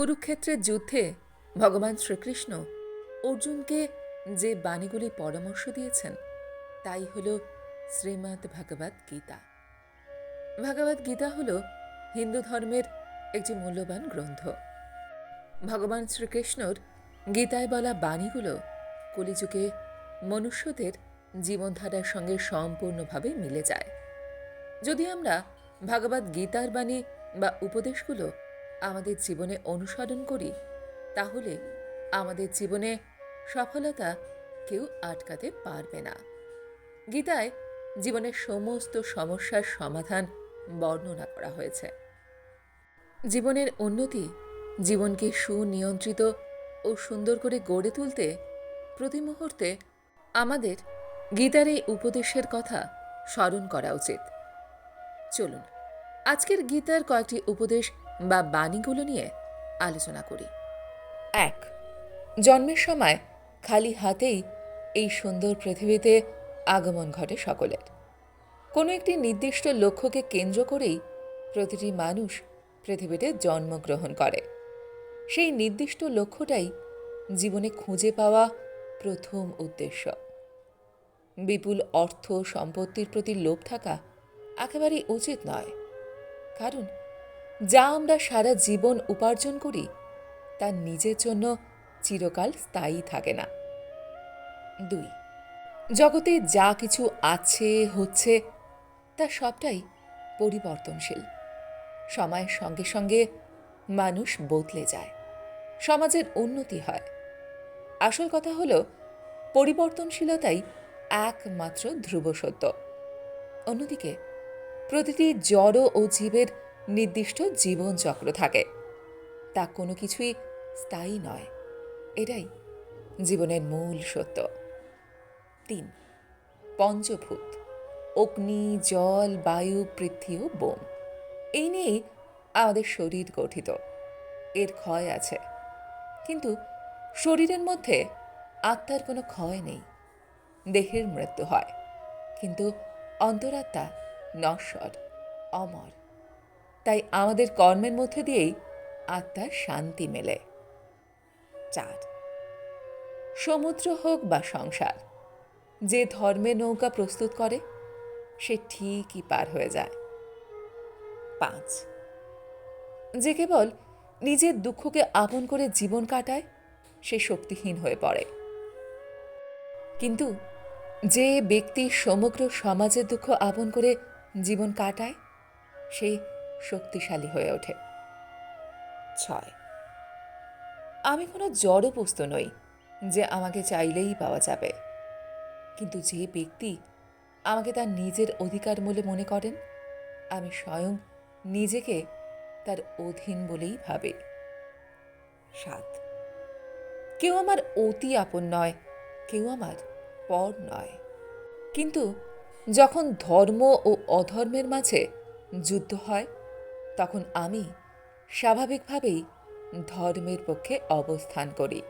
কুরুক্ষেত্রের যুদ্ধে ভগবান শ্রীকৃষ্ণ অর্জুনকে যে বাণীগুলি পরামর্শ দিয়েছেন, তাই হল শ্রীমদ্ ভগবদ গীতা। ভগবদ গীতা হল হিন্দু ধর্মের একটি মূল্যবান গ্রন্থ। ভগবান শ্রীকৃষ্ণর গীতায় বলা বাণীগুলো কলিযুগে মনুষ্যদের জীবনধারার সঙ্গে সম্পূর্ণভাবে মিলে যায়। যদি আমরা ভগবদ গীতার বাণী বা উপদেশগুলো আমাদের জীবনে অনুসরণ করি, তাহলে আমাদের জীবনে সফলতা কেউ আটকাতে পারবে না। গীতায় জীবনের সমস্ত সমস্যার সমাধান বর্ণনা করা হয়েছে। জীবনের উন্নতি জীবনকে সুনিয়ন্ত্রিত ও সুন্দর করে গড়ে তুলতে প্রতি মুহূর্তে আমাদের গীতার এই উপদেশের কথা স্মরণ করা উচিত। চলুন, আজকের গীতার কয়েকটি উপদেশ বা বাণীগুলো নিয়ে আলোচনা করি। এক, জন্মের সময় খালি হাতেই এই সুন্দর পৃথিবীতে আগমন ঘটে সকলের। কোনো একটি নির্দিষ্ট লক্ষ্যকে কেন্দ্র করেই প্রতিটি মানুষ পৃথিবীতে জন্মগ্রহণ করে। সেই নির্দিষ্ট লক্ষ্যটাই জীবনে খুঁজে পাওয়া প্রথম উদ্দেশ্য। বিপুল অর্থ সম্পত্তির প্রতি লোভ থাকা একেবারেই উচিত নয়। কারণ যা আমরা সারা জীবন উপার্জন করি, তা নিজের জন্য চিরকাল স্থায়ী থাকে না। দুই, জগতে যা কিছু আছে, হচ্ছে, তা সবটাই পরিবর্তনশীল। সময়ের সঙ্গে সঙ্গে মানুষ বদলে যায়, সমাজের উন্নতি হয়। আসল কথা হলো, পরিবর্তনশীলতাই একমাত্র ধ্রুব সত্য অন্যদিকে, প্রতিটি জড় ও জীবের নির্দিষ্ট জীবনচক্র থাকে। তা কোনো কিছুই স্থায়ী নয়। এটাই জীবনের মূল সত্য। তিন, পঞ্চভূত, অগ্নি, জল, বায়ু, পৃথ্বী ও বোম। এই নিয়েই আমাদের শরীর গঠিত। এর ক্ষয় আছে। কিন্তু শরীরের মধ্যে আত্মার কোনো ক্ষয় নেই। দেহের মৃত্যু হয়। কিন্তু অন্তরাত্মা নশ্বর, অমর। তাই আমাদের কর্মের মধ্যে দিয়েই আত্মার শান্তি মেলে। চার, সমুদ্র হোক বা সংসার, যে ধর্মে নৌকা প্রস্তুত করে, সে ঠিকই পার হয়ে যায়। পাঁচ, যে কেবল নিজের দুঃখকে আপন করে জীবন কাটায়, সে শক্তিহীন হয়ে পড়ে। কিন্তু যে ব্যক্তি সমগ্র সমাজের দুঃখ আপন করে জীবন কাটায়, সে শক্তিশালী হয়ে ওঠে। ছয়। আমি কোনো জড় বস্তু নই, যে আমাকে চাইলেই পাওয়া যাবে। কিন্তু যে ব্যক্তি আমাকে তার নিজের অধিকার বলে মনে করেন, আমি স্বয়ং নিজেকে তার অধীন বলেই ভাবে। সাত। কেউ আমার অতি আপন নয়, কেউ আমার পর নয়। কিন্তু যখন ধর্ম ও অধর্মের মাঝে যুদ্ধ হয় তখন আমি স্বাভাবিকভাবেই ধর্মের পক্ষে অবস্থান করি।